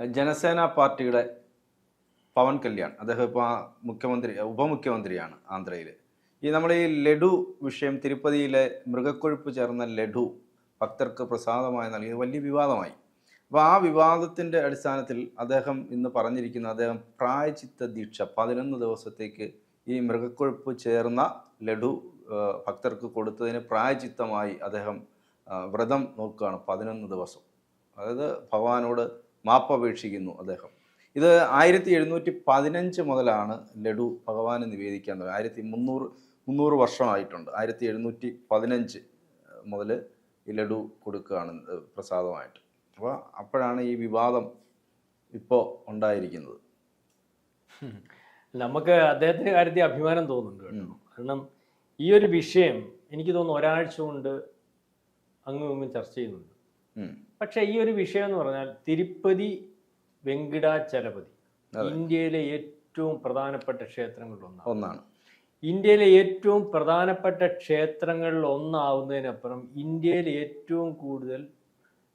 ജനസേന പാർട്ടിയുടെ പവൻ കല്യാൺ അദ്ദേഹം ഇപ്പോൾ മുഖ്യമന്ത്രി ഉപമുഖ്യമന്ത്രിയാണ് ആന്ധ്രയിൽ ഈ നമ്മൾ ഈ ലഡു വിഷയം തിരുപ്പതിയിലെ മൃഗക്കൊഴുപ്പ് ചേർന്ന ലഡു ഭക്തർക്ക് പ്രസാദമായി നൽകി വലിയ വിവാദമായി. അപ്പോൾ ആ വിവാദത്തിന്റെ അടിസ്ഥാനത്തിൽ അദ്ദേഹം ഇന്ന് പറഞ്ഞിരിക്കുന്ന അദ്ദേഹം പ്രായച്ചിത്ത ദീക്ഷ പതിനൊന്ന് ദിവസത്തേക്ക് ഈ മൃഗക്കൊഴുപ്പ് ചേർന്ന ലഡു ഭക്തർക്ക് കൊടുത്തതിന് പ്രായച്ചിത്തമായി അദ്ദേഹം വ്രതം നോക്കുകയാണ് പതിനൊന്ന് ദിവസം. അതായത് ഭഗവാനോട് മാപ്പപേക്ഷിക്കുന്നു അദ്ദേഹം. ഇത് ആയിരത്തി എഴുന്നൂറ്റി പതിനഞ്ച് മുതലാണ് ലഡു ഭഗവാന് നിവേദിക്കാൻ തുടങ്ങി ആയിരത്തി മുന്നൂറ് മുന്നൂറ് വർഷമായിട്ടുണ്ട്. ആയിരത്തി എഴുന്നൂറ്റി പതിനഞ്ച് മുതൽ ഈ ലഡു കൊടുക്കുകയാണ് പ്രസാദമായിട്ട്. അപ്പോൾ അപ്പോഴാണ് ഈ വിവാദം ഇപ്പോൾ ഉണ്ടായിരിക്കുന്നത്. നമുക്ക് അദ്ദേഹത്തിന്റെ കാര്യത്തിൽ അഭിമാനം തോന്നുന്നുണ്ട് കേട്ടോ. കാരണം ഈ ഒരു വിഷയം എനിക്ക് തോന്നുന്നു ഒരാഴ്ച കൊണ്ട് അങ്ങും ഇങ്ങും ചർച്ച ചെയ്യുന്നുണ്ട്. പക്ഷേ ഈ ഒരു വിഷയം എന്ന് പറഞ്ഞാൽ തിരുപ്പതി വെങ്കിടാചലപതി ഇന്ത്യയിലെ ഏറ്റവും പ്രധാനപ്പെട്ട ക്ഷേത്രങ്ങളിൽ ഒന്നാണ്. ഇന്ത്യയിലെ ഏറ്റവും പ്രധാനപ്പെട്ട ക്ഷേത്രങ്ങളിൽ ഒന്നാവുന്നതിനപ്പുറം ഇന്ത്യയിലെ ഏറ്റവും കൂടുതൽ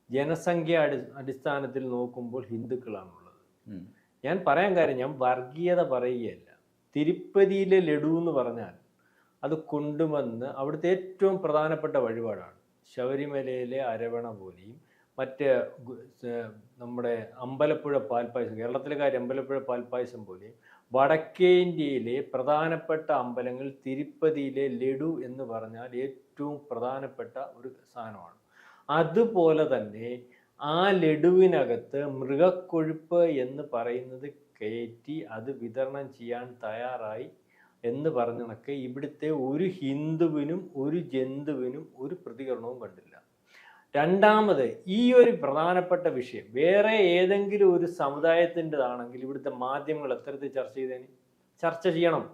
ജനസംഖ്യ അടി അടിസ്ഥാനത്തിൽ നോക്കുമ്പോൾ ഹിന്ദുക്കളാണുള്ളത്. ഞാൻ പറയാൻ കാര്യം ഞാൻ വർഗീയത പറയുകയല്ല. തിരുപ്പതിയിലെ ലഡു എന്ന് പറഞ്ഞാൽ അത് കൊണ്ടുവന്ന് അവിടുത്തെ ഏറ്റവും പ്രധാനപ്പെട്ട വഴിപാടാണ്. ശബരിമലയിലെ അരവണ പോലെയും മറ്റ് നമ്മുടെ അമ്പലപ്പുഴ പാൽപ്പായസം കേരളത്തിലെ കാര്യം അമ്പലപ്പുഴ പാൽപ്പായസം പോലെ വടക്കേ ഇന്ത്യയിലെ പ്രധാനപ്പെട്ട അമ്പലങ്ങൾ തിരുപ്പതിയിലെ ലഡു എന്ന് പറഞ്ഞാൽ ഏറ്റവും പ്രധാനപ്പെട്ട ഒരു സാധനമാണ്. അതുപോലെ തന്നെ ആ ലഡുവിനകത്ത് മൃഗക്കൊഴുപ്പ് എന്ന് പറയുന്നത് കയറ്റി അത് വിതരണം ചെയ്യാൻ തയ്യാറായി എന്ന് പറഞ്ഞണക്ക് ഇവിടുത്തെ ഒരു ഹിന്ദുവിനും ഒരു ജന്തുവിനും ഒരു പ്രതികരണവും കണ്ടില്ല. രണ്ടാമത് ഈ ഒരു പ്രധാനപ്പെട്ട വിഷയം. വേറെ ഏതെങ്കിലും ഒരു സമുദായത്തിന്റെതാണെങ്കിൽ ഇവിടുത്തെ മാധ്യമങ്ങൾ എത്തരത്തിൽ ചർച്ച ചെയ്തേന്? ചർച്ച ചെയ്യണം.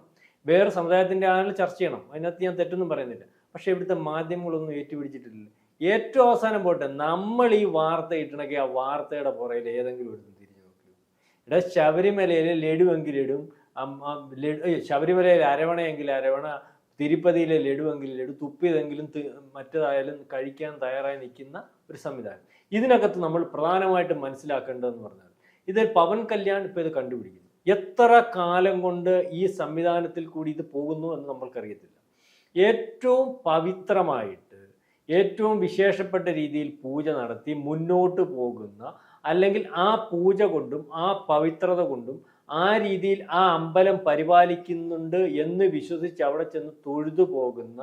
വേറെ സമുദായത്തിന്റെ ആണെങ്കിലും ചർച്ച ചെയ്യണം. അതിനകത്ത് ഞാൻ തെറ്റൊന്നും പറയുന്നില്ല. പക്ഷേ ഇവിടുത്തെ മാധ്യമങ്ങളൊന്നും ഏറ്റുപിടിച്ചിട്ടില്ല. ഏറ്റവും അവസാനം പോട്ടെ നമ്മൾ ഈ വാർത്ത ഇട്ടണമെങ്കിൽ ആ വാർത്തയുടെ പുറയിൽ ഏതെങ്കിലും എടുത്ത് തിരിഞ്ഞു നോക്കൂ. ഇവിടെ ശബരിമലയിൽ ലഡുവെങ്കിൽ ലഡും അം- ആ ലഡു ഏയ് ശബരിമലയിലെ അരവണയെങ്കിൽ അരവണ തിരുപ്പതിയിലെ ലഡുവെങ്കിലും ലഡു തുപ്പിയതെങ്കിലും മറ്റേതായാലും കഴിക്കാൻ തയ്യാറായി നിൽക്കുന്ന ഒരു സംവിധാനം. ഇതിനകത്ത് നമ്മൾ പ്രധാനമായിട്ടും മനസ്സിലാക്കേണ്ടതെന്ന് പറഞ്ഞാൽ ഇത് പവൻ കല്യാൺ ഇപ്പോൾ ഇത് കണ്ടുപിടിക്കുന്നു. എത്ര കാലം കൊണ്ട് ഈ സംവിധാനത്തിൽ കൂടി ഇത് പോകുന്നു എന്ന് നമ്മൾക്കറിയത്തില്ല. ഏറ്റവും പവിത്രമായിട്ട് ഏറ്റവും വിശേഷപ്പെട്ട രീതിയിൽ പൂജ നടത്തി മുന്നോട്ട് പോകുന്ന അല്ലെങ്കിൽ ആ പൂജ കൊണ്ടും ആ പവിത്രത കൊണ്ടും ആ രീതിയിൽ ആ അമ്പലം പരിപാലിക്കുന്നുണ്ട് എന്ന് വിശ്വസിച്ച് അവിടെ ചെന്ന് തൊഴുതു പോകുന്ന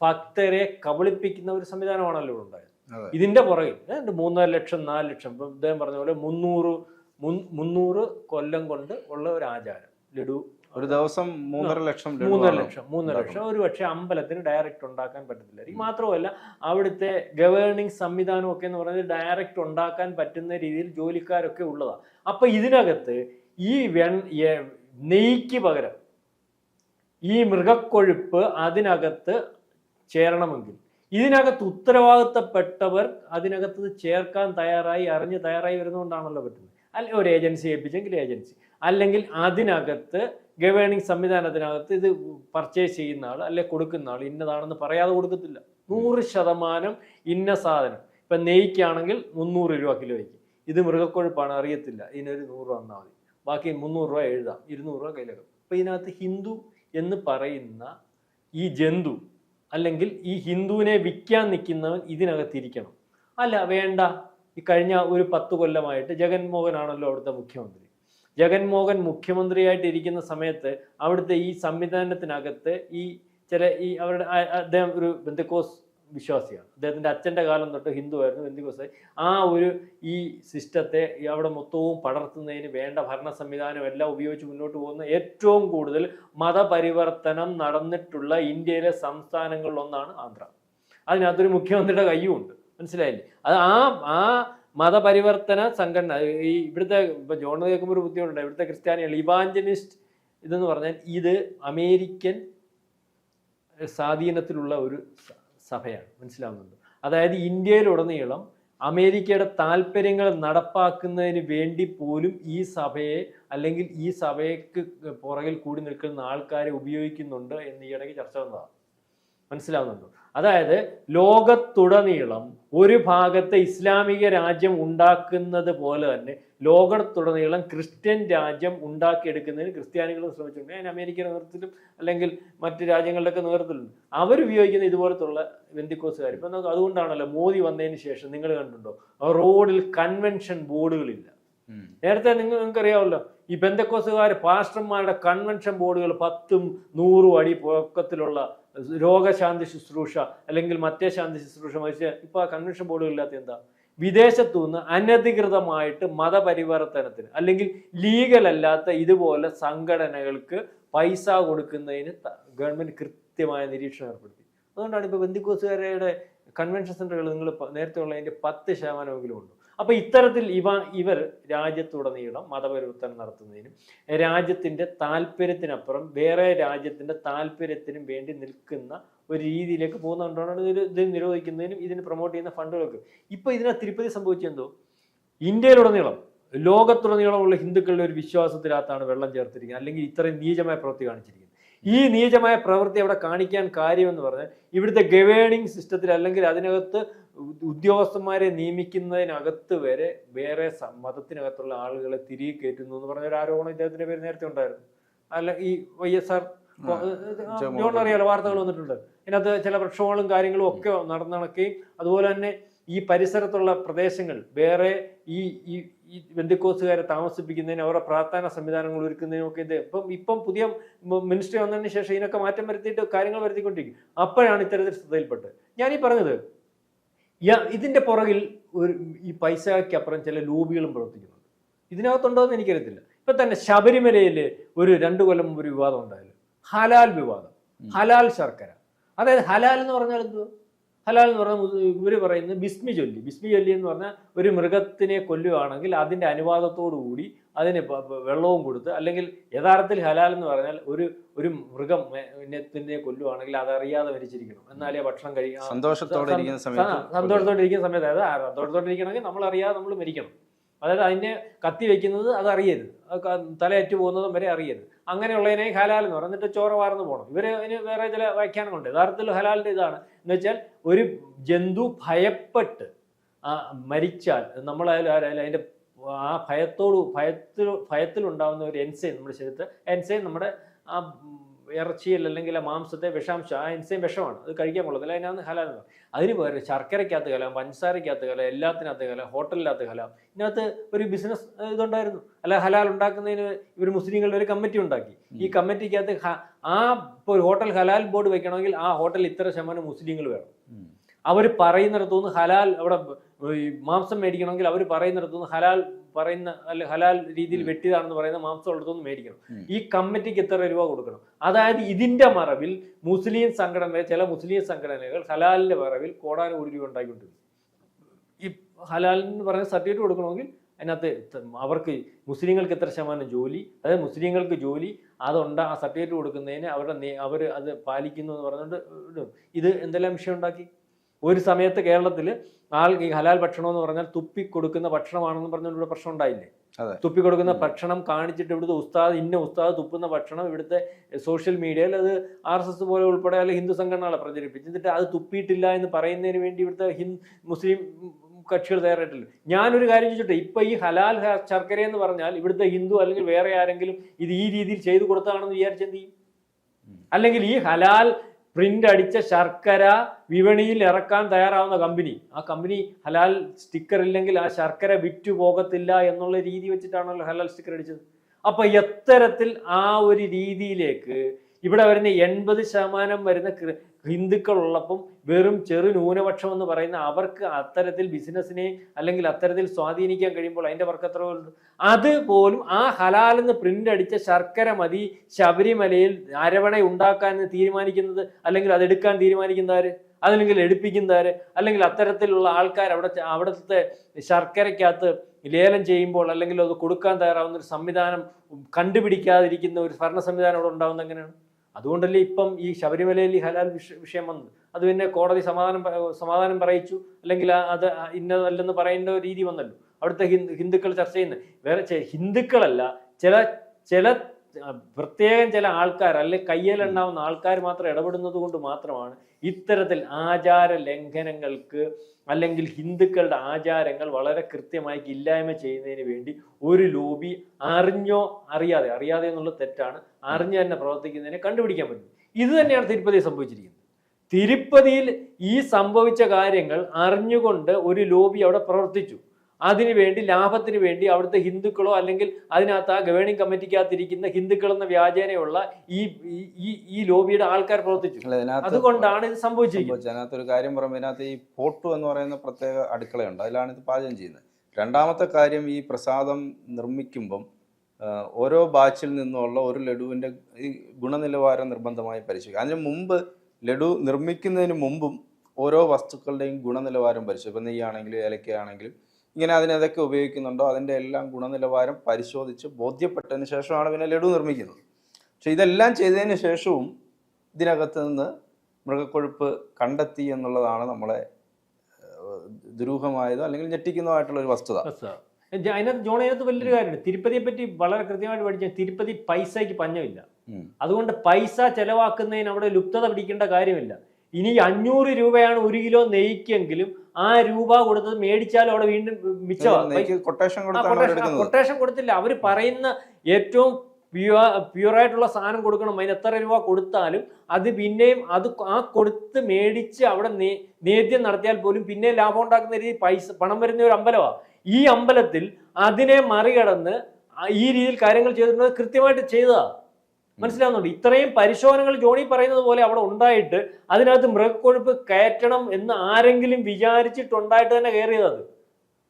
ഭക്തരെ കബളിപ്പിക്കുന്ന ഒരു സംവിധാനമാണല്ലോ ഉണ്ടായത്. ഇതിന്റെ പുറകിൽ മൂന്നര ലക്ഷം നാല് ലക്ഷം ഇപ്പം ഇദ്ദേഹം പറഞ്ഞ പോലെ മുന്നൂറ് മുന്നൂറ് കൊല്ലം കൊണ്ട് ഉള്ള ഒരു ആചാരം. ലഡു ഒരു ദിവസം മൂന്നര ലക്ഷം മൂന്നര ലക്ഷം മൂന്നര ലക്ഷം. ഒരു പക്ഷേ അമ്പലത്തിന് ഡയറക്റ്റ് ഉണ്ടാക്കാൻ പറ്റത്തില്ല. ഈ മാത്രമല്ല അവിടുത്തെ ഗവേണിംഗ് സംവിധാനം ഒക്കെ എന്ന് പറയുന്നത് ഡയറക്റ്റ് ഉണ്ടാക്കാൻ പറ്റുന്ന രീതിയിൽ ജോലിക്കാരൊക്കെ ഉള്ളതാണ് അപ്പൊ ഇതിനകത്ത് ഈ വെൺ നെയ്ക്ക് പകരം ഈ മൃഗക്കൊഴുപ്പ് അതിനകത്ത് ചേരണമെങ്കിൽ. ഇതിനകത്ത് ഉത്തരവാദിത്തപ്പെട്ടവർ അതിനകത്ത് ചേർക്കാൻ തയ്യാറായി അറിഞ്ഞ് തയ്യാറായി വരുന്നതുകൊണ്ടാണല്ലോ പറ്റുന്നത്. അല്ലെ ഒരു ഏജൻസി ഏൽപ്പിച്ചെങ്കിൽ ഏജൻസി. അല്ലെങ്കിൽ അതിനകത്ത് ഗവേണിംഗ് സംവിധാനത്തിനകത്ത് ഇത് പർച്ചേസ് ചെയ്യുന്ന ആൾ അല്ലെ കൊടുക്കുന്ന ആൾ ഇന്നതാണെന്ന് പറയാതെ കൊടുക്കത്തില്ല. നൂറ് ശതമാനം ഇന്ന സാധനം. ഇപ്പം നെയ്ക്കാണെങ്കിൽ മുന്നൂറ് രൂപ കിലോയ്ക്ക്. ഇത് മൃഗക്കൊഴുപ്പാണ് അറിയത്തില്ല. ഇതിനൊരു നൂറ് വന്നാൽ മതി. ബാക്കി മുന്നൂറ് രൂപ എഴുതാം ഇരുന്നൂറ് രൂപ കയ്യിലേക്കും അപ്പം ഇതിനകത്ത് ഹിന്ദു എന്ന് പറയുന്ന ഈ ജന്തു അല്ലെങ്കിൽ ഈ ഹിന്ദുവിനെ വിൽക്കാൻ നിൽക്കുന്നവൻ ഇതിനകത്തിരിക്കണം. അല്ല വേണ്ട. ഈ കഴിഞ്ഞ ഒരു പത്ത് കൊല്ലമായിട്ട് ജഗൻമോഹനാണല്ലോ അവിടുത്തെ മുഖ്യമന്ത്രി. ജഗൻമോഹൻ മുഖ്യമന്ത്രിയായിട്ട് ഇരിക്കുന്ന സമയത്ത് അവിടുത്തെ ഈ സംവിധാനത്തിനകത്ത് ഈ ചില ഈ അവരുടെ അദ്ദേഹം ഒരു ബന്ധക്കോസ് വിശ്വാസിയാണ്. അദ്ദേഹത്തിന്റെ അച്ഛന്റെ കാലം തൊട്ട് ഹിന്ദു ആയിരുന്നു ബന്ധുക്കോസായി ആ ഒരു ഈ സിസ്റ്റത്തെ അവിടെ മൊത്തവും പടർത്തുന്നതിന് വേണ്ട ഭരണ സംവിധാനം എല്ലാം ഉപയോഗിച്ച് മുന്നോട്ട് പോകുന്ന ഏറ്റവും കൂടുതൽ മതപരിവർത്തനം നടന്നിട്ടുള്ള ഇന്ത്യയിലെ സംസ്ഥാനങ്ങളിൽ ഒന്നാണ് ആന്ധ്ര. അതിനകത്തൊരു മുഖ്യമന്ത്രിയുടെ കയ്യും ഉണ്ട് മനസ്സിലായില്ലേ? അത് ആ ആ മതപരിവർത്തന സംഘടന ഈ ഇവിടുത്തെ ഇപ്പം ജോൺ കേൾക്കുമ്പോൾ ഒരു ബുദ്ധിമുട്ടുണ്ട്. ഇവിടുത്തെ ക്രിസ്ത്യാനികൾ ഇവാഞ്ചലിസ്റ്റ് ഇതെന്ന് പറഞ്ഞാൽ ഇത് അമേരിക്കൻ സ്വാധീനത്തിലുള്ള ഒരു സഭയാണ്. മനസ്സിലാവുന്നുണ്ട്? അതായത് ഇന്ത്യയിലുടനീളം അമേരിക്കയുടെ താല്പര്യങ്ങൾ നടപ്പാക്കുന്നതിന് വേണ്ടി പോലും ഈ സഭയെ അല്ലെങ്കിൽ ഈ സഭയ്ക്ക് പുറകിൽ കൂടി നിൽക്കുന്ന ആൾക്കാരെ ഉപയോഗിക്കുന്നുണ്ട് എന്ന് ഈയിടയ്ക്ക് ചർച്ച വന്നതാണ്. മനസ്സിലാവുന്നുണ്ടോ? അതായത് ലോകത്തുടനീളം ഒരു ഭാഗത്തെ ഇസ്ലാമിക രാജ്യം ഉണ്ടാക്കുന്നത് പോലെ തന്നെ ലോകത്തുടനീളം ക്രിസ്ത്യൻ രാജ്യം ഉണ്ടാക്കിയെടുക്കുന്നതിന് ക്രിസ്ത്യാനികൾ ശ്രമിച്ചിട്ടുണ്ട്. അതിന് അമേരിക്കയുടെ നേതൃത്വത്തിലും അല്ലെങ്കിൽ മറ്റ് രാജ്യങ്ങളുടെയൊക്കെ നേതൃത്വത്തിലുണ്ട്. അവർ ഉപയോഗിക്കുന്ന ഇതുപോലത്തുള്ള വെന്തിക്കോസുകാർ ഇപ്പം നമുക്ക് അതുകൊണ്ടാണല്ലോ മോദി വന്നതിന് ശേഷം നിങ്ങൾ കണ്ടുണ്ടോ റോഡിൽ കൺവെൻഷൻ ബോർഡുകളില്ല. നേരത്തെ നിങ്ങൾ നിങ്ങൾക്കറിയാമല്ലോ ഈ ബന്ധക്കോസുകാർ പാസ്റ്റർമാരുടെ കൺവെൻഷൻ ബോർഡുകൾ പത്തും നൂറും അടി പൊക്കത്തിലുള്ള രോഗശാന്തി ശുശ്രൂഷ അല്ലെങ്കിൽ മറ്റേ ശാന്തി ശുശ്രൂഷ മരിച്ച ഇപ്പൊ ആ കൺവെൻഷൻ ബോർഡുകളില്ലാത്ത എന്താ? വിദേശത്തു നിന്ന് അനധികൃതമായിട്ട് മതപരിവർത്തനത്തിന് അല്ലെങ്കിൽ ലീഗൽ അല്ലാത്ത ഇതുപോലെ സംഘടനകൾക്ക് പൈസ കൊടുക്കുന്നതിന് ഗവൺമെന്റ് കൃത്യമായ നിരീക്ഷണം ഏർപ്പെടുത്തി. അതുകൊണ്ടാണ് ഇപ്പൊ ബന്ദിക്കോസുകാരുടെ കൺവെൻഷൻ സെന്ററുകൾ നിങ്ങൾ നേരത്തെ ഉള്ളതിന്റെ പത്ത് ശതമാനമെങ്കിലും ഉണ്ട്? അപ്പൊ ഇത്തരത്തിൽ ഇവ ഇവർ രാജ്യത്തുടനീളം മതപരിവർത്തനം നടത്തുന്നതിനും രാജ്യത്തിന്റെ താല്പര്യത്തിനപ്പുറം വേറെ രാജ്യത്തിന്റെ താല്പര്യത്തിനും വേണ്ടി നിൽക്കുന്ന ഒരു രീതിയിലേക്ക് പോകുന്നതുകൊണ്ടാണ് ഇത് നിരോധിക്കുന്നതിനും ഇതിന് പ്രൊമോട്ട് ചെയ്യുന്ന ഫണ്ടുകൾക്ക്. ഇപ്പൊ ഇതിനെ തിരുപ്പതി സംഭവിച്ചെന്തോ ഇന്ത്യയിലുടനീളം ലോകത്തുടനീളമുള്ള ഹിന്ദുക്കളുടെ ഒരു വിശ്വാസത്തിനകത്താണ് വെള്ളം ചേർത്തിരിക്കുന്നത് അല്ലെങ്കിൽ ഇത്രയും നീചമായ പ്രവൃത്തി കാണിച്ചിരിക്കുന്നത്. ഈ നീചമായ പ്രവൃത്തി അവിടെ കാണിക്കാൻ കാര്യമെന്ന് പറഞ്ഞാൽ ഇവിടുത്തെ ഗവേണിംഗ് സിസ്റ്റത്തിൽ അല്ലെങ്കിൽ അതിനകത്ത് ഉദ്യോഗസ്ഥന്മാരെ നിയമിക്കുന്നതിനകത്ത് വരെ വേറെ മതത്തിനകത്തുള്ള ആളുകളെ തിരികെ കയറ്റുന്നു എന്ന് പറഞ്ഞ ഒരു ആരോപണം ഇദ്ദേഹത്തിന്റെ പേര് നേരത്തെ ഉണ്ടായിരുന്നു. അല്ല ഈ വൈ എസ് ആർ അറിയാലോ വാർത്തകൾ വന്നിട്ടുണ്ട്. ഇതിനകത്ത് ചില പ്രക്ഷോഭങ്ങളും കാര്യങ്ങളും ഒക്കെ നടന്നിടക്കുകയും അതുപോലെ തന്നെ ഈ പരിസരത്തുള്ള പ്രദേശങ്ങൾ വേറെ ഈ ഈ ഈ ബന്ധുക്കോസുകാരെ താമസിപ്പിക്കുന്നതിന് അവരുടെ പ്രാർത്ഥന സംവിധാനങ്ങൾ ഒരുക്കുന്നതിനും ഒക്കെ ഇത് ഇപ്പം ഇപ്പം പുതിയ മിനിസ്റ്ററി വന്നതിന് ശേഷം ഇതിനൊക്കെ മാറ്റം വരുത്തിയിട്ട് കാര്യങ്ങൾ വരുത്തിക്കൊണ്ടിരിക്കും. അപ്പോഴാണ് ഇത്തരത്തിൽ ശ്രദ്ധയിൽപ്പെട്ടത്. ഞാൻ ഈ പറഞ്ഞത് ഇതിന്റെ പുറകിൽ ഒരു ഈ പൈസക്കപ്പുറം ചില ലോബികളും പ്രവർത്തിക്കുന്നുണ്ട്. ഇതിനകത്തുണ്ടോ എന്ന് എനിക്കറിയത്തില്ല. ഇപ്പൊ തന്നെ ശബരിമലയിൽ ഒരു രണ്ടു കൊല്ലം മുമ്പ് ഒരു വിവാദം ഉണ്ടായല്ലോ. ഹലാൽ വിവാദം. ഹലാൽ ശർക്കര. അതായത് ഹലാൽ എന്ന് പറഞ്ഞാൽ എന്തുവാ? ഹലാൽ എന്ന് പറഞ്ഞാൽ ഇവർ പറയുന്നത് ബിസ്മി ചൊല്ലി. ബിസ്മി ചൊല്ലി എന്ന് പറഞ്ഞാൽ ഒരു മൃഗത്തിനെ കൊല്ലുകയാണെങ്കിൽ അതിന്റെ അനുവാദത്തോടു കൂടി അതിന് വെള്ളവും കൊടുത്ത് അല്ലെങ്കിൽ യഥാർത്ഥത്തിൽ ഹലാൽ എന്ന് പറഞ്ഞാൽ ഒരു ഒരു മൃഗം ത്തിനെ കൊല്ലുവാണെങ്കിൽ അതറിയാതെ മരിച്ചിരിക്കണം. എന്നാലേ ഭക്ഷണം കഴിക്കാം സന്തോഷത്തോടെ ഇരിക്കുന്ന സമയത്ത് സന്തോഷത്തോടെ ഇരിക്കുന്ന സമയത്ത് അതായത് സന്തോഷത്തോടെ ഇരിക്കണമെങ്കിൽ നമ്മൾ അറിയാതെ നമ്മൾ മരിക്കണം. അതായത് അതിനെ കത്തി വെക്കുന്നത് അത് അറിയരുത്. തലയറ്റു പോകുന്നതും വരെ അറിയരുത്. അങ്ങനെയുള്ളതിനെ ഹലാൽ എന്ന് പറയും. എന്നിട്ട് ചോറ വാർന്നു പോകണം. ഇവർ അതിന് വേറെ ചില വ്യാഖ്യാനങ്ങളുണ്ട്. യഥാർത്ഥത്തിൽ ഹലാലിന്റെ ഇതാണ്. എന്ന് വെച്ചാൽ ഒരു ജന്തു ഭയപ്പെട്ട് മരിച്ചാൽ നമ്മളായാലും ആരായാലും അതിന്റെ ആ ഭയത്തോട് ഭയത്തിൽ ഭയത്തിലുണ്ടാവുന്ന ഒരു എൻസൈം നമ്മുടെ ശരീരത്തിൽ എൻസൈം നമ്മുടെ ആ ഇറച്ചിയിൽ അല്ലെങ്കിൽ ആ മാംസത്തെ വിഷാംശം ആ എൻസൈം വിഷമാണ്. അത് കഴിക്കാൻ കൊള്ളത്തില്ല. അതിനാണ് ഹലാൽ എന്ന് അതിന് പകരം ശർക്കരയ്ക്കകത്ത് കലാം പഞ്ചസാരയ്ക്കകത്ത് കലാം എല്ലാത്തിനകത്ത് കലാം ഹോട്ടലിനകത്ത് കലാം ഇതിനകത്ത് ഒരു ബിസിനസ് ഇതുണ്ടായിരുന്നു. അല്ല ഹലാൽ ഉണ്ടാക്കുന്നതിന് ഇവർ മുസ്ലിങ്ങളുടെ ഒരു കമ്മിറ്റി ഉണ്ടാക്കി. ഈ കമ്മിറ്റിക്കകത്ത് ആ ഒരു ഹോട്ടൽ ഹലാൽ ബോർഡ് വെക്കണമെങ്കിൽ ആ ഹോട്ടലിൽ ഇത്ര ശതമാനം മുസ്ലിങ്ങൾ വേണം. അവർ പറയുന്നിടത്തുനിന്ന് ഹലാൽ അവിടെ ഈ മാംസം മേടിക്കണമെങ്കിൽ അവർ പറയുന്നിടത്തുനിന്ന് ഹലാൽ പറയുന്ന അല്ല ഹലാൽ രീതിയിൽ വെട്ടിയതാണെന്ന് പറയുന്ന മാംസം ഉള്ളതൊന്നും മേടിക്കണം. ഈ കമ്മിറ്റിക്ക് എത്ര രൂപ കൊടുക്കണം? അതായത് ഇതിന്റെ മറവിൽ മുസ്ലിം സംഘടന ചില മുസ്ലിം സംഘടനകൾ ഹലാലിന്റെ മറവിൽ കോടാനുകോടി രൂപ ഉണ്ടാക്കിക്കൊണ്ടിരുന്നു ഈ ഹലാലിന് പറയുന്ന സർട്ടിഫിക്കറ്റ് കൊടുക്കണമെങ്കിൽ അതിനകത്ത് അവർക്ക് മുസ്ലിങ്ങൾക്ക് എത്ര ശതമാനം ജോലി അതായത് മുസ്ലിങ്ങൾക്ക് ജോലി അതുണ്ട് ആ സർട്ടിഫിക്കറ്റ് കൊടുക്കുന്നതിന് അവരുടെ അവർ അത് പാലിക്കുന്നു എന്ന് പറഞ്ഞുകൊണ്ട് ഇത് എന്തെല്ലാം വിഷയം ഉണ്ടാക്കി? ഒരു സമയത്ത് കേരളത്തിൽ ആൾ ഈ ഹലാൽ ഭക്ഷണം എന്ന് പറഞ്ഞാൽ തുപ്പി കൊടുക്കുന്ന ഭക്ഷണമാണെന്ന് പറഞ്ഞുകൊണ്ട് ഇവിടെ പ്രശ്നം ഉണ്ടായില്ലേ? തുപ്പി കൊടുക്കുന്ന ഭക്ഷണം കാണിച്ചിട്ട് ഇവിടുത്തെ ഉസ്താദ് ഇന്ന ഉസ്താദ് തുപ്പുന്ന ഭക്ഷണം ഇവിടുത്തെ സോഷ്യൽ മീഡിയയിൽ അത് ആർ എസ് എസ് പോലെ ഉൾപ്പെടെ അല്ലെങ്കിൽ ഹിന്ദു സംഘടനകളെ പ്രചരിപ്പിച്ചു. എന്നിട്ട് അത് തുപ്പിയിട്ടില്ല എന്ന് പറയുന്നതിന് വേണ്ടി ഇവിടുത്തെ ഹിന്ദു മുസ്ലിം കക്ഷികൾ തയ്യാറായിട്ടില്ല. ഞാനൊരു കാര്യം ചോദിച്ചിട്ട് ഇപ്പൊ ഈ ഹലാൽ ശർക്കര എന്ന് പറഞ്ഞാൽ ഇവിടുത്തെ ഹിന്ദു അല്ലെങ്കിൽ വേറെ ആരെങ്കിലും ഇത് ഈ രീതിയിൽ ചെയ്തു കൊടുത്തതാണെന്ന് വിചാരിച്ചെന്ത് ചെയ്യും? അല്ലെങ്കിൽ ഈ ഹലാൽ പ്രിന്റ് അടിച്ച ശർക്കര വിപണിയിൽ ഇറക്കാൻ തയ്യാറാവുന്ന കമ്പനി ആ കമ്പനി ഹലാൽ സ്റ്റിക്കർ ഇല്ലെങ്കിൽ ആ ശർക്കര വിറ്റു പോകത്തില്ല എന്നുള്ള രീതി വെച്ചിട്ടാണല്ലോ ഹലാൽ സ്റ്റിക്കർ അടിച്ചത്. അപ്പൊ എത്തരത്തിൽ ആ ഒരു രീതിയിലേക്ക് ഇവിടെ വരുന്ന എൺപത് ശതമാനം വരുന്ന ഉള്ളപ്പം വെറും ചെറു ന്യൂനപക്ഷം എന്ന് പറയുന്ന അവർക്ക് അത്തരത്തിൽ ബിസിനസ്സിനെ അല്ലെങ്കിൽ അത്തരത്തിൽ സ്വാധീനിക്കാൻ കഴിയുമ്പോൾ അതിന്റെ വർക്ക് എത്ര അതുപോലും ആ ഹലാലെന്ന് പ്രിന്റ് അടിച്ച ശർക്കര മതി ശബരിമലയിൽ അരവണ ഉണ്ടാക്കാൻ തീരുമാനിക്കുന്നത് അല്ലെങ്കിൽ അതെടുക്കാൻ തീരുമാനിക്കുന്നവർ അതല്ലെങ്കിൽ എടുപ്പിക്കുന്നവർ അല്ലെങ്കിൽ അത്തരത്തിലുള്ള ആൾക്കാർ അവിടെ അവിടുത്തെ ശർക്കരയ്ക്കകത്ത് ലേലം ചെയ്യുമ്പോൾ അല്ലെങ്കിൽ അത് കൊടുക്കാൻ തയ്യാറാവുന്ന ഒരു സംവിധാനം കണ്ടുപിടിക്കാതിരിക്കുന്ന ഒരു ഭരണ സംവിധാനം അവിടെ ഉണ്ടാവുന്ന എങ്ങനെയാണ്? അതുകൊണ്ടല്ലേ ഇപ്പം ഈ ശബരിമലയിൽ ഈ ഹലാൽ വിഷ- വിഷയം വന്നത്? അത് പിന്നെ കോടതി സമാധാനം സമാധാനം പറയിച്ചു. അല്ലെങ്കിൽ അത് ഇന്നതല്ലെന്ന് പറയേണ്ട രീതി വന്നല്ലോ. അവിടുത്തെ ഹിന്ദു ഹിന്ദുക്കൾ ചർച്ച ചെയ്യുന്നത്. വേറെ ഹിന്ദുക്കളല്ല ചില ചില പ്രത്യേകം ചില ആൾക്കാർ അല്ലെ കയ്യിലുണ്ടാവുന്ന ആൾക്കാർ മാത്രം ഇടപെടുന്നത് കൊണ്ട് മാത്രമാണ് ഇത്തരത്തിൽ ആചാര ലംഘനങ്ങൾക്ക് അല്ലെങ്കിൽ ഹിന്ദുക്കളുടെ ആചാരങ്ങൾ വളരെ കൃത്യമായി ഇല്ലായ്മ ചെയ്യുന്നതിന് വേണ്ടി ഒരു ലോബി അറിഞ്ഞോ അറിയാതെ അറിയാതെ എന്നുള്ള തെറ്റാണ്. അറിഞ്ഞു തന്നെ പ്രവർത്തിക്കുന്നതിനെ കണ്ടുപിടിക്കാൻ പറ്റും. ഇത് തന്നെയാണ് തിരുപ്പതി സംഭവിച്ചിരിക്കുന്നത്. തിരുപ്പതിയിൽ ഈ സംഭവിച്ച കാര്യങ്ങൾ അറിഞ്ഞുകൊണ്ട് ഒരു ലോബി അവിടെ പ്രവർത്തിച്ചു. അതിനുവേണ്ടി ലാഭത്തിന് വേണ്ടി അവിടുത്തെ ഹിന്ദുക്കളോ അല്ലെങ്കിൽ അതിനകത്ത് ആ ഗവേണിംഗ് കമ്മിറ്റിക്കകത്തിരിക്കുന്ന ഹിന്ദുക്കൾ എന്ന വ്യാജേനയുള്ള ഈ ഈ- ഈ ലോബിയുടെ ആൾക്കാർ പ്രവർത്തിച്ചു. അതുകൊണ്ടാണ് ഇത് സംഭവിച്ചിരിക്കുന്നത്. സംഭവിച്ചത്. അതിനകത്ത് ഒരു കാര്യം പറയുമ്പോൾ ഇതിനകത്ത് ഈ പോട്ടു എന്ന് പറയുന്ന പ്രത്യേക അടുക്കളയുണ്ട്. അതിലാണ് ഇത് പാചകം ചെയ്യുന്നത്. രണ്ടാമത്തെ കാര്യം ഈ പ്രസാദം നിർമ്മിക്കുമ്പം ഓരോ ബാച്ചിൽ നിന്നുള്ള ഒരു ലഡുവിന്റെ ഈ ഗുണനിലവാരം നിർബന്ധമായി പരിശോധിക്കുക. അതിന് മുമ്പ് ലഡു നിർമ്മിക്കുന്നതിന് മുമ്പും ഓരോ വസ്തുക്കളുടെയും ഗുണനിലവാരം പരിശോധിക്കും ഇപ്പം നെയ്യാണെങ്കിലും ഏലക്കയാണെങ്കിലും ഇങ്ങനെ അതിനതൊക്കെ ഉപയോഗിക്കുന്നുണ്ടോ? അതിന്റെ എല്ലാം ഗുണനിലവാരം പരിശോധിച്ച് ബോധ്യപ്പെട്ടതിന് ശേഷമാണ് പിന്നെ ലഡു നിർമ്മിക്കുന്നത്. പക്ഷെ ഇതെല്ലാം ചെയ്തതിന് ശേഷവും ഇതിനകത്ത് നിന്ന് മൃഗക്കൊഴുപ്പ് കണ്ടെത്തി എന്നുള്ളതാണ് നമ്മളെ ദുരൂഹമായതോ അല്ലെങ്കിൽ ഞെട്ടിക്കുന്നതായിട്ടുള്ള ഒരു വസ്തുത. അതിനകത്ത് ജോൺ അതിനകത്ത് വലിയൊരു കാര്യമുണ്ട്. തിരുപ്പതിയെ പറ്റി വളരെ കൃത്യമായിട്ട് പഠിച്ച തിരുപ്പതി പൈസയ്ക്ക് പഞ്ഞമില്ല. അതുകൊണ്ട് പൈസ ചെലവാക്കുന്നതിന് അവിടെ ലുപ്തത പിടിക്കേണ്ട കാര്യമില്ല. ഇനി അഞ്ഞൂറ് രൂപയാണ് ഒരു കിലോ നെയ്ക്കെങ്കിലും ആ രൂപ കൊടുത്തത് മേടിച്ചാലും അവിടെ വീണ്ടും മിച്ചമാണ് കൊട്ടേഷൻ കൊടുത്തില്ല. അവർ പറയുന്ന ഏറ്റവും പ്യുവറായിട്ടുള്ള സാധനം കൊടുക്കണം. അതിന് എത്ര രൂപ കൊടുത്താലും അത് പിന്നെയും അത് ആ കൊടുത്ത് മേടിച്ച് അവിടെ നേദ്യം നടത്തിയാൽ പോലും പിന്നെ ലാഭം ഉണ്ടാക്കുന്ന രീതി പൈസ പണം വരുന്ന ഒരു അമ്പലമാണ് ഈ അമ്പലത്തിൽ അതിനെ മറികടന്ന് ഈ രീതിയിൽ കാര്യങ്ങൾ ചെയ്തിട്ടുണ്ടെങ്കിൽ കൃത്യമായിട്ട് ചെയ്തതാ. മനസ്സിലാവുന്നുണ്ട്. ഇത്രയും പരിശോധനകൾ ജോണി പറയുന്നത് പോലെ അവിടെ ഉണ്ടായിട്ട് അതിനകത്ത് മൃഗക്കൊഴുപ്പ് കയറ്റണം എന്ന് ആരെങ്കിലും വിചാരിച്ചിട്ടുണ്ടായിട്ട് തന്നെ കയറിയത്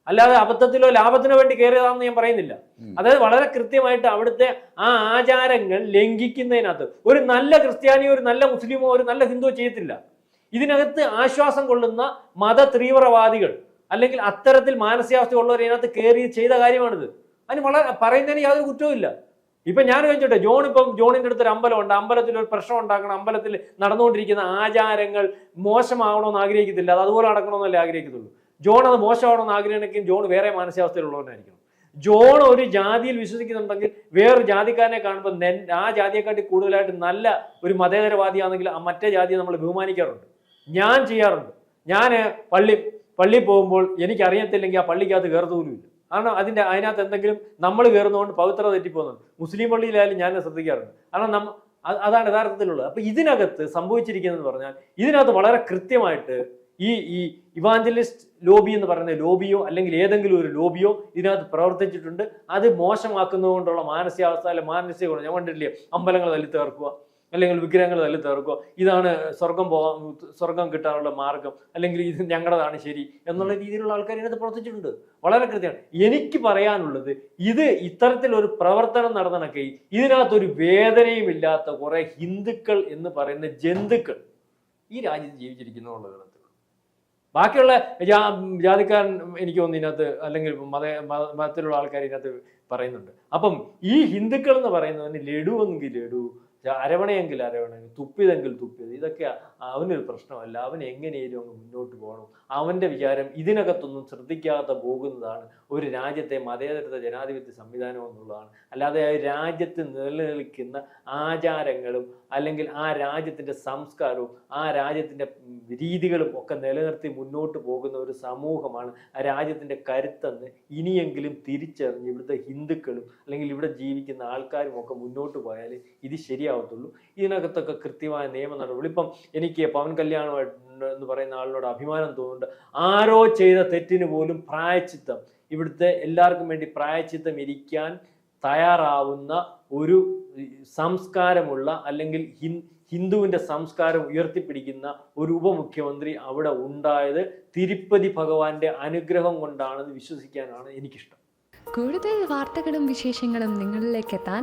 അല്ലാതെ അബദ്ധത്തിലോ ലാഭത്തിനോ വേണ്ടി കയറിയതാണെന്ന് ഞാൻ പറയുന്നില്ല. അതായത് വളരെ കൃത്യമായിട്ട് അവിടുത്തെ ആ ആചാരങ്ങൾ ലംഘിക്കുന്നതിനകത്ത് ഒരു നല്ല ക്രിസ്ത്യാനിയോ ഒരു നല്ല മുസ്ലിമോ ഒരു നല്ല ഹിന്ദുവോ ചെയ്യത്തില്ല. ഇതിനകത്ത് ആശ്വാസം കൊള്ളുന്ന മത തീവ്രവാദികൾ അല്ലെങ്കിൽ അത്തരത്തിൽ മാനസികാവസ്ഥ ഉള്ളവർ ഇതിനകത്ത് കയറി ചെയ്ത കാര്യമാണിത്. അതിന് വളരെ പറയുന്നതിന് യാതൊരു കുറ്റവും ഇല്ല ഇപ്പൊ ഞാൻ ചോദിച്ചോട്ടെ ജോൺ ഇപ്പം ജോണിന്റെ അടുത്തൊരു അമ്പലമുണ്ട് അമ്പലത്തിൽ ഒരു പ്രശ്നം ഉണ്ടാക്കണം. അമ്പലത്തിൽ നടന്നുകൊണ്ടിരിക്കുന്ന ആചാരങ്ങൾ മോശമാവണമെന്ന് ആഗ്രഹിക്കത്തില്ല. അത് അതുപോലെ നടക്കണമെന്നല്ലേ ആഗ്രഹിക്കത്തുള്ളൂ. ജോൺ അത് മോശമാവണമെന്ന് ആഗ്രഹിക്കും ജോൺ വേറെ മാനസികാവസ്ഥയിലുള്ളവനായിരിക്കണം. ജോൺ ഒരു ജാതിയിൽ വിശ്വസിക്കുന്നുണ്ടെങ്കിൽ വേറൊരു ജാതിക്കാരനെ കാണുമ്പോൾ ആ ജാതിയെക്കാട്ടി കൂടുതലായിട്ട് നല്ല ഒരു മതേതരവാദിയാണെങ്കിൽ ആ മറ്റേ ജാതിയെ നമ്മൾ ബഹുമാനിക്കാറുണ്ട്. ഞാൻ ചെയ്യാറുണ്ട്. ഞാൻ പള്ളി പള്ളി പോകുമ്പോൾ എനിക്കറിയത്തില്ലെങ്കിൽ ആ പള്ളിക്കകത്ത് കയറത്തുപോലുമില്ല കാരണം അതിന്റെ അതിനകത്ത് എന്തെങ്കിലും നമ്മൾ കയറുന്നതുകൊണ്ട് പവിത്രത തെറ്റിപ്പോകുന്നുണ്ട്. മുസ്ലിം പള്ളിയിലായാലും ഞാൻ ശ്രദ്ധിക്കാറുണ്ട്. കാരണം നമ്മ അതാണ് യഥാർത്ഥത്തിലുള്ളത്. അപ്പൊ ഇതിനകത്ത് സംഭവിച്ചിരിക്കുന്നതെന്ന് പറഞ്ഞാൽ ഇതിനകത്ത് വളരെ കൃത്യമായിട്ട് ഈ ഈ ഇവാഞ്ചലിസ്റ്റ് ലോബി എന്ന് പറയുന്ന ലോബിയോ അല്ലെങ്കിൽ ഏതെങ്കിലും ഒരു ലോബിയോ ഇതിനകത്ത് പ്രവർത്തിച്ചിട്ടുണ്ട്. അത് മോശമാക്കുന്നതുകൊണ്ടുള്ള മാനസികാവസ്ഥ അല്ലെ മാനസിക ഞാൻ കണ്ടിട്ടില്ലേ? അമ്പലങ്ങൾ തല്ലി അല്ലെങ്കിൽ വിഗ്രഹങ്ങൾ തല്ലി തീർക്കുക ഇതാണ് സ്വർഗം പോകാൻ സ്വർഗം കിട്ടാനുള്ള മാർഗം. അല്ലെങ്കിൽ ഇത് ഞങ്ങളുടേതാണ് ശരി എന്നുള്ള രീതിയിലുള്ള ആൾക്കാർ ഇതിനകത്ത് പ്രവർത്തിച്ചിട്ടുണ്ട്. വളരെ കൃത്യമാണ്. എനിക്ക് പറയാനുള്ളത് ഇത് ഇത്തരത്തിലൊരു പ്രവർത്തനം നടന്നണക്കെ ഇതിനകത്തൊരു വേദനയും ഇല്ലാത്ത കുറെ ഹിന്ദുക്കൾ എന്ന് പറയുന്ന ജന്തുക്കൾ ഈ രാജ്യത്ത് ജീവിച്ചിരിക്കുന്നു ബാക്കിയുള്ള ജാ- ജാതിക്കാരൻ എനിക്ക് തോന്നുന്നു ഇതിനകത്ത് അല്ലെങ്കിൽ മത മത- മതത്തിലുള്ള ആൾക്കാർ ഇതിനകത്ത് പറയുന്നുണ്ട്. അപ്പം ഈ ഹിന്ദുക്കൾ എന്ന് പറയുന്നതിന് ലഡു എങ്കിൽ ലഡു അരവണയെങ്കിൽ അരവണ തുപ്പിയതെങ്കിൽ തുപ്പിയത് ഇതൊക്കെ അവനൊരു പ്രശ്നമല്ല. അവൻ എങ്ങനെയും അങ്ങ് മുന്നോട്ട് പോകണം. അവന്റെ വിചാരം ഇതിനകത്തൊന്നും ശ്രദ്ധിക്കാതെ പോകുന്നതാണ് ഒരു രാജ്യത്തെ മതേതരത്വ ജനാധിപത്യ സംവിധാനം എന്നുള്ളതാണ്. അല്ലാതെ ആ രാജ്യത്ത് നിലനിൽക്കുന്ന ആചാരങ്ങളും അല്ലെങ്കിൽ ആ രാജ്യത്തിന്റെ സംസ്കാരവും ആ രാജ്യത്തിന്റെ രീതികളും ഒക്കെ നിലനിർത്തി മുന്നോട്ട് പോകുന്ന ഒരു സമൂഹമാണ് ആ രാജ്യത്തിന്റെ കരുത്തെന്ന് ഇനിയെങ്കിലും തിരിച്ചറിഞ്ഞ് ഇവിടുത്തെ ഹിന്ദുക്കളും അല്ലെങ്കിൽ ഇവിടെ ജീവിക്കുന്ന ആൾക്കാരും ഒക്കെ മുന്നോട്ട് പോയാൽ ഇത് ശരിയാവത്തുള്ളൂ ഇതിനകത്തൊക്കെ കൃത്യമായ നിയമ നടപടി ഇപ്പം എനിക്ക് പവൻ കല്യാണം എന്ന് പറയുന്ന ആളിനോട് അഭിമാനം തോന്നുന്നുണ്ട്. ആരോ ചെയ്ത തെറ്റിന് പോലും പ്രായച്ചിത്തം. ഇവിടുത്തെ എല്ലാവർക്കും വേണ്ടി പ്രായച്ചിത്തം ഇരിക്കാൻ തയ്യാറാവുന്ന ഒരു സംസ്കാരമുള്ള അല്ലെങ്കിൽ ഹിൻ ഹിന്ദുവിന്റെ സംസ്കാരം ഉയർത്തിപ്പിടിക്കുന്ന ഒരു ഉപമുഖ്യമന്ത്രി അവിടെ ഉണ്ടായത് തിരുപ്പതി ഭഗവാന്റെ അനുഗ്രഹം കൊണ്ടാണെന്ന് വിശ്വസിക്കാനാണ് എനിക്കിഷ്ടം. കൂടുതൽ വാർത്തകളും വിശേഷങ്ങളും നിങ്ങളിലേക്ക് എത്താൻ